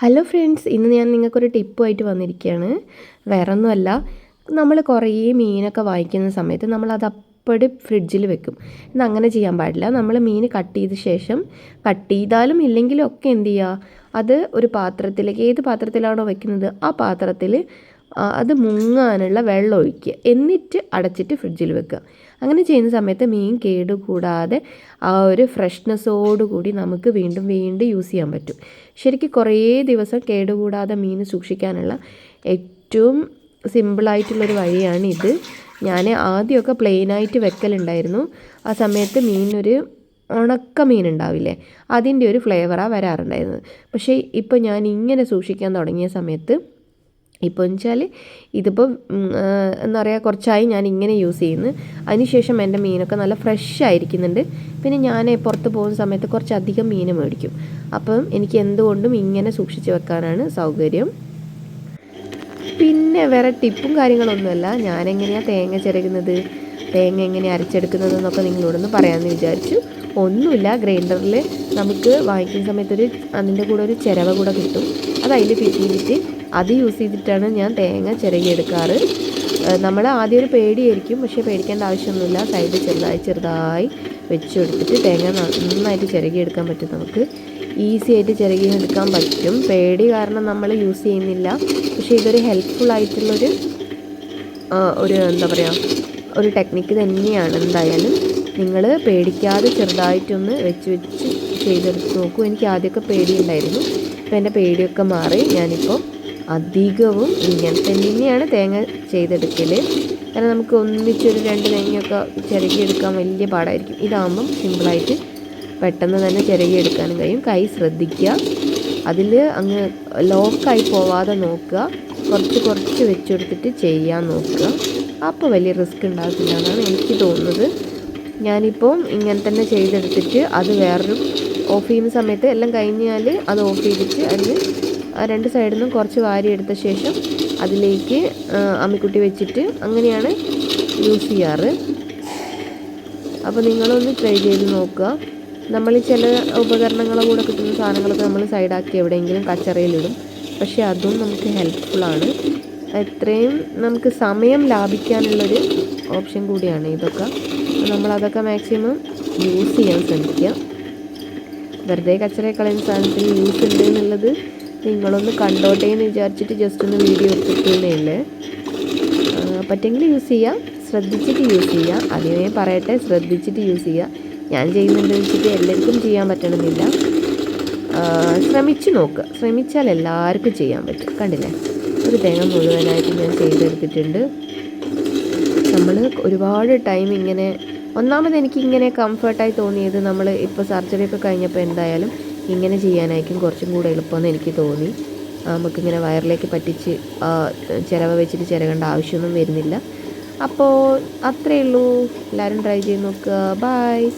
Hello friends ഇന്ന് ഞാൻ നിങ്ങൾക്കൊരു ടിപ്പുമായിട്ട് വന്നിരിക്കുകയാണ്. വേറെ ഒന്നുമല്ല നമ്മൾ കുറേ മീനൊക്കെ വാങ്ങിക്കുന്ന സമയത്ത് നമ്മളത് അപ്പടി ഫ്രിഡ്ജിൽ വെക്കും. എന്നാൽ അങ്ങനെ ചെയ്യാൻ പാടില്ല. നമ്മൾ മീൻ കട്ട് ചെയ്ത ശേഷം കട്ട് ചെയ്താലും ഇല്ലെങ്കിലും ഒക്കെ എന്ത് ചെയ്യുക? അത് ഒരു പാത്രത്തിലേക്ക് ഏത് പാത്രത്തിലാണോ വെക്കുന്നത് ആ പാത്രത്തിൽ അത് മുങ്ങാനുള്ള വെള്ളം ഒഴിക്കുക. എന്നിട്ട് അടച്ചിട്ട് ഫ്രിഡ്ജിൽ വെക്കുക. അങ്ങനെ ചെയ്യുന്ന സമയത്ത് മീൻ കേടുകൂടാതെ ആ ഒരു ഫ്രഷ്നെസ്സോടുകൂടി നമുക്ക് വീണ്ടും വീണ്ടും യൂസ് ചെയ്യാൻ പറ്റും. ശരിക്കും കുറേ ദിവസം കേടുകൂടാതെ മീൻ സൂക്ഷിക്കാനുള്ള ഏറ്റവും സിമ്പിളായിട്ടുള്ളൊരു വഴിയാണ് ഇത് ഞാൻ ആദ്യമൊക്കെ പ്ലെയിനായിട്ട് വെക്കലുണ്ടായിരുന്നു. ആ സമയത്ത് മീനൊരു ഉണക്ക മീൻ ഉണ്ടാവില്ലേ അതിന്റെ ഒരു ഫ്ലേവറാണ് വരാറുണ്ടായിരുന്നത്. പക്ഷേ ഇപ്പോൾ ഞാൻ ഇങ്ങനെ സൂക്ഷിക്കാൻ തുടങ്ങിയ സമയത്ത് ഇപ്പോൾ വെച്ചാൽ ഇതിപ്പോൾ എന്താ പറയുക കുറച്ചായി ഞാൻ ഇങ്ങനെ യൂസ് ചെയ്യുന്നു. അതിനുശേഷം എന്റെ മീനൊക്കെ നല്ല ഫ്രഷ് ആയിരിക്കുന്നുണ്ട്. പിന്നെ ഞാൻ പുറത്ത് പോകുന്ന സമയത്ത് കുറച്ചധികം മീൻ മേടിക്കും. അപ്പം എനിക്ക് എന്തുകൊണ്ടും ഇങ്ങനെ സൂക്ഷിച്ച് വെക്കാനാണ് സൗകര്യം. പിന്നെ വേറെ ടിപ്പും കാര്യങ്ങളൊന്നുമല്ല. ഞാനെങ്ങനെയാണ് തേങ്ങ ചിരകുന്നത്? തേങ്ങ എങ്ങനെ അരച്ചെടുക്കുന്നത് എന്നൊക്കെ നിങ്ങളോടൊന്ന് പറയാമെന്ന് വിചാരിച്ചു. ഒന്നുമില്ല ഗ്രൈൻഡറിൽ നമുക്ക് വാങ്ങിക്കുന്ന സമയത്തൊരു അതിന്റെ കൂടെ ഒരു ചിരവ കൂടെ കിട്ടും. അത് അതിൽ ചെയ്തിട്ട് അത് യൂസ് ചെയ്തിട്ടാണ് ഞാൻ തേങ്ങ ചിരകിയെടുക്കാറ്. നമ്മൾ ആദ്യം ഒരു പേടിയായിരിക്കും. പക്ഷേ പേടിക്കേണ്ട ആവശ്യമൊന്നുമില്ല. സൈഡ് ചെറുതായി ചെറുതായി വെച്ചെടുത്തിട്ട് തേങ്ങ നന്നായിട്ട് ചിരകിയെടുക്കാൻ പറ്റും നമുക്ക്. ഈസി ആയിട്ട് ചിരകിയെടുക്കാൻ പറ്റും. പേടി കാരണം നമ്മൾ യൂസ് ചെയ്യുന്നില്ല. പക്ഷേ ഇതൊരു ഹെൽപ്ഫുൾ ആയിട്ടുള്ളൊരു ഒരു എന്താ പറയുക ഒരു ടെക്നിക്ക് തന്നെയാണ്. എന്തായാലും നിങ്ങൾ പേടിക്കാതെ ചെറുതായിട്ടൊന്ന് വെച്ച് വെച്ച് ചെയ്തെടുത്ത് നോക്കൂ. എനിക്ക് ആദ്യമൊക്കെ പേടിയുണ്ടായിരുന്നു. അപ്പോൾ എന്റെ പേടിയൊക്കെ മാറി. ഞാനിപ്പോൾ അധികവും ഇങ്ങനത്തെ തന്നെയാണ് തേങ്ങ ചെയ്തെടുക്കൽ കാരണം നമുക്ക് ഒന്നിച്ചൊരു രണ്ട് തേങ്ങയൊക്കെ ചിരകിയെടുക്കാൻ വലിയ പാടായിരിക്കും. ഇതാകുമ്പം സിമ്പിളായിട്ട് പെട്ടെന്ന് തന്നെ ചിരകിയെടുക്കാനും കഴിയും. കൈ ശ്രദ്ധിക്കുക. അതിൽ അങ്ങ് ലോക്കായി പോവാതെ നോക്കുക. കുറച്ച് കുറച്ച് വെച്ചെടുത്തിട്ട് ചെയ്യാൻ നോക്കുക. അപ്പോൾ വലിയ റിസ്ക് ഉണ്ടാകില്ല എന്നാണ് എനിക്ക് തോന്നുന്നത്. ഞാനിപ്പോൾ ഇങ്ങനെ തന്നെ ചെയ്തെടുത്തിട്ട് അത് വേറൊരു ഓഫ് ചെയ്യുന്ന സമയത്ത് എല്ലാം കഴിഞ്ഞാൽ അത് ഓഫ് ചെയ്തിട്ട് അതിൽ രണ്ട് സൈഡിൽ നിന്നും കുറച്ച് വാരി എടുത്ത ശേഷം അതിലേക്ക് അമ്മിക്കുട്ടി വെച്ചിട്ട് അങ്ങനെയാണ് യൂസ് ചെയ്യാറ്. അപ്പോൾ നിങ്ങളൊന്ന് ട്രൈ ചെയ്ത് നോക്കുക. നമ്മൾ ചില ഉപകരണങ്ങളെ കൂടെ കിട്ടുന്ന സാധനങ്ങളൊക്കെ നമ്മൾ സൈഡാക്കി എവിടെയെങ്കിലും കച്ചറയിലിടും. പക്ഷേ അതും നമുക്ക് ഹെൽപ്ഫുള്ളാണ് എത്രയും നമുക്ക് സമയം ലാഭിക്കാനുള്ളൊരു ഓപ്ഷൻ കൂടിയാണ് ഇതൊക്കെ. നമ്മളതൊക്കെ മാക്സിമം യൂസ് ചെയ്യാൻ ശ്രമിക്കുക. വെറുതെ കച്ചറ കളയുന്ന സാധനത്തിൽ യൂസ് ഉണ്ട് എന്നുള്ളത് നിങ്ങളൊന്ന് കണ്ടോട്ടെ എന്ന് വിചാരിച്ചിട്ട് ജസ്റ്റ് ഒന്ന് വീഡിയോ എടുത്തിട്ടേ ഉള്ളേ പറ്റെങ്കിൽ യൂസ് ചെയ്യാം. ശ്രദ്ധിച്ചിട്ട് യൂസ് ചെയ്യാം. അതിനെ പറയട്ടെ ശ്രദ്ധിച്ചിട്ട് യൂസ് ചെയ്യുക ഞാൻ ചെയ്യുന്നുണ്ട് വെച്ചിട്ട് എല്ലാവർക്കും ചെയ്യാൻ പറ്റണമെന്നില്ല. ശ്രമിച്ചു നോക്കുക ശ്രമിച്ചാൽ എല്ലാവർക്കും ചെയ്യാൻ പറ്റും. കണ്ടില്ലേ? ഒരു തേങ്ങ മുഴുവനായിട്ട് ഞാൻ ചെയ്തെടുത്തിട്ടുണ്ട്. നമ്മൾ ഒരുപാട് ടൈം ഇങ്ങനെ ഒന്നാമത് എനിക്ക് ഇങ്ങനെ കംഫർട്ടായി തോന്നിയത് നമ്മൾ ഇപ്പോൾ സർജറി ഒക്കെ കഴിഞ്ഞപ്പോൾ എന്തായാലും ഇങ്ങനെ ചെയ്യാനായിരിക്കും കുറച്ചും കൂടെ എളുപ്പമെന്ന് എനിക്ക് തോന്നി. നമുക്കിങ്ങനെ വയറിലേക്ക് പറ്റിച്ച് ചിലവ് വെച്ചിട്ട് ചിരകേണ്ട ആവശ്യമൊന്നും വരുന്നില്ല. അപ്പോൾ അത്രയേ ഉള്ളൂ. എല്ലാവരും ട്രൈ ചെയ്ത് നോക്കുക. ബായ്